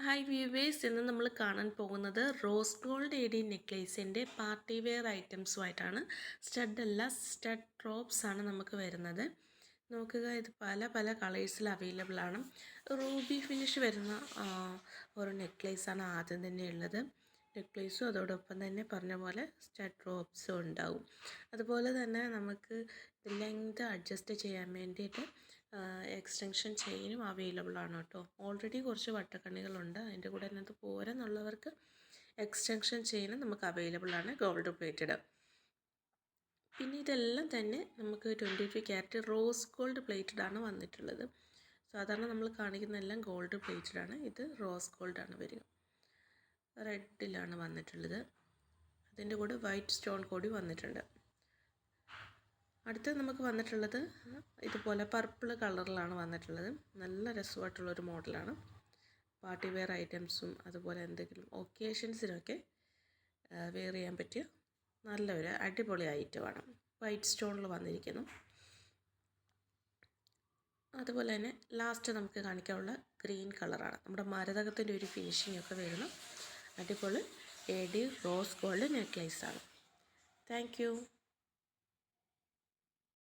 Hi viewers ഇന്ന് നമ്മൾ കാണാൻ പോകുന്നത് റോസ് ഗോൾഡ് എ ഡി നെക്ലേസിന്റെ പാർട്ടി വെയർ ഐറ്റംസുമായിട്ടാണ് സ്റ്റഡ് അല്ല സ്റ്റഡ് ഡ്രോപ്സ് ആണ് നമുക്ക് വരുന്നത്. നോക്കുക ഇത് പല പല കളേഴ്സിൽ അവൈലബിൾ ആണ്. റൂബി ഫിനിഷ് വരുന്ന ഒരു നെക്ലേസാണ് ആദ്യം തന്നെ ഉള്ളത്. നെക്ലേസും അതോടൊപ്പം തന്നെ പറഞ്ഞ പോലെ സ്റ്റഡ് ഡ്രോപ്സും ഉണ്ടാവും. അതുപോലെ തന്നെ നമുക്ക് ലെങ്ത് അഡ്ജസ്റ്റ് ചെയ്യാൻ വേണ്ടിയിട്ട് എക്സ്റ്റൻഷൻ ചെയിനും അവൈലബിൾ ആണ് കേട്ടോ. ഓൾറെഡി കുറച്ച് വട്ടക്കണ്ണികളുണ്ട്. അതിന്റെ കൂടെ അതിനകത്ത് പോരെന്നുള്ളവർക്ക് എക്സ്റ്റൻഷൻ ചെയിനും നമുക്ക് അവൈലബിൾ ആണ് ഗോൾഡ് പ്ലേറ്റഡ് പിന്നെ ഇതെല്ലാം തന്നെ നമുക്ക് twenty two carat rose gold plated ആണ് വന്നിട്ടുള്ളത്. സാധാരണ നമ്മൾ കാണിക്കുന്നതെല്ലാം ഗോൾഡ് പ്ലേറ്റഡ് ആണ്. ഇത് റോസ് ഗോൾഡ് ആണ് വരിക. റെഡിലാണ് വന്നിട്ടുള്ളത്. അതിന്റെ കൂടെ വൈറ്റ് സ്റ്റോൺ കൂടി വന്നിട്ടുണ്ട്. അടുത്ത് നമുക്ക് വന്നിട്ടുള്ളത് ഇതുപോലെ പർപ്പിൾ കളറിലാണ് വന്നിട്ടുള്ളത്. നല്ല രസമായിട്ടുള്ളൊരു മോഡലാണ് പാർട്ടി വെയർ ഐറ്റംസും അതുപോലെ എന്തെങ്കിലും ഒക്കേഷൻസിനൊക്കെ വെയർ ചെയ്യാൻ പറ്റിയ നല്ലൊരു അടിപൊളി ഐറ്റമാണ് വൈറ്റ് സ്റ്റോണിൽ വന്നിരിക്കുന്നു. അതുപോലെ തന്നെ ലാസ്റ്റ് നമുക്ക് കാണിക്കാനുള്ള ഗ്രീൻ കളറാണ് നമ്മുടെ മരതകത്തിന്റെ ഒരു ഫിനിഷിംഗ് ഒക്കെ വരുന്ന. അടിപൊളി എ ഡി റോസ് ഗോൾഡ് നെക്ലേസാണ് താങ്ക് യു